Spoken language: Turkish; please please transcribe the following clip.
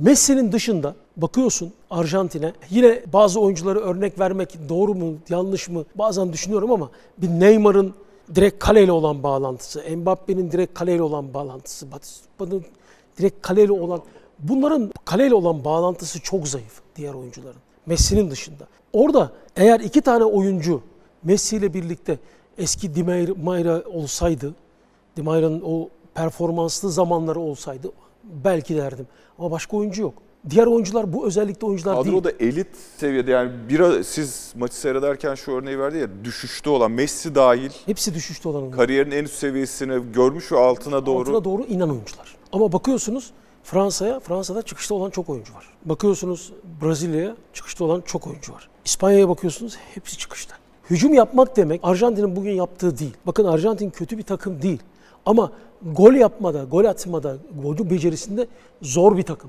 Messi'nin dışında bakıyorsun Arjantin'e yine bazı oyuncuları örnek vermek doğru mu yanlış mı bazen düşünüyorum ama bir Neymar'ın direkt kaleyle olan bağlantısı, Mbappe'nin direkt kaleyle olan bağlantısı, Batista'nın direkt kaleyle olan bunların kaleyle olan bağlantısı çok zayıf diğer oyuncuların. Messi'nin dışında. Orada eğer iki tane oyuncu Messi ile birlikte eski Di Maria olsaydı, Di Maria'nın o performanslı zamanları olsaydı belki derdim. Ama başka oyuncu yok. Diğer oyuncular bu özellikle oyuncular değil. Kadroda elit seviyede yani bir siz maçı seyrederken şu örneği verdi ya düşüşte olan Messi dahil Hepsi düşüşte olan oyuncular. kariyerin en üst seviyesini görmüş ve altına doğru Altına doğru inen oyuncular. Ama bakıyorsunuz Fransa'ya, Fransa'da çıkışta olan çok oyuncu var. Bakıyorsunuz Brezilya'ya çıkışta olan çok oyuncu var. İspanya'ya bakıyorsunuz hepsi çıkışta. Hücum yapmak demek Arjantin'in bugün yaptığı değil. Bakın Arjantin kötü bir takım değil. Ama gol yapmada, gol atmada, golü becerisinde zor bir takım.